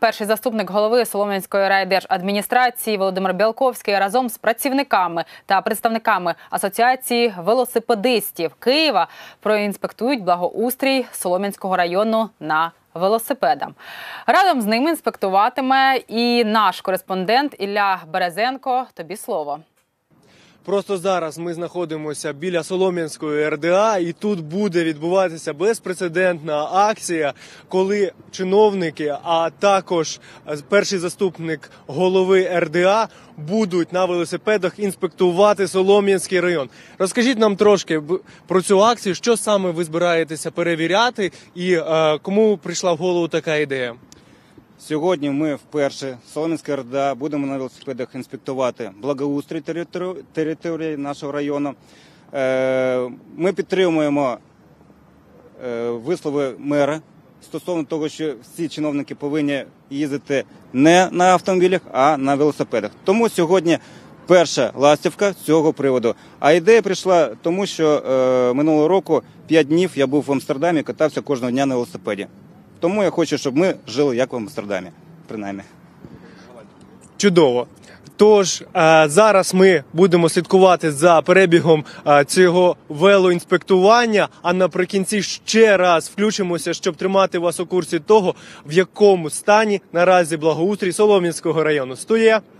Перший заступник голови Солом'янської райдержадміністрації Володимир Білковський разом з працівниками та представниками асоціації велосипедистів Києва проінспектують благоустрій Солом'янського району на велосипедам. Разом з ними інспектуватиме і наш кореспондент Ілля Березенко. Тобі слово. Просто зараз ми знаходимося біля Солом'янської РДА, і тут буде відбуватися безпрецедентна акція, коли чиновники, а також перший заступник голови РДА будуть на велосипедах інспектувати Солом'янський район. Розкажіть нам трошки про цю акцію, що саме ви збираєтеся перевіряти, і е, кому прийшла в голову така ідея? Сьогодні ми вперше Солом'янська РДА будемо на велосипедах інспектувати благоустрій території, території нашого району. Е, Ми підтримуємо е, вислови мера стосовно того, що всі чиновники повинні їздити не на автомобілях, а на велосипедах. Тому сьогодні перша ластівка з цього приводу. А ідея прийшла тому, що е, минулого року 5 днів я був в Амстердамі, катався кожного дня на велосипеді. Тому я хочу, щоб ми жили як в Амстердамі, принаймні. Чудово. Тож е, зараз ми будемо слідкувати за перебігом е, цього велоінспектування. А наприкінці ще раз включимося, щоб тримати вас у курсі того, в якому стані наразі благоустрій Солом'янського району. Стує.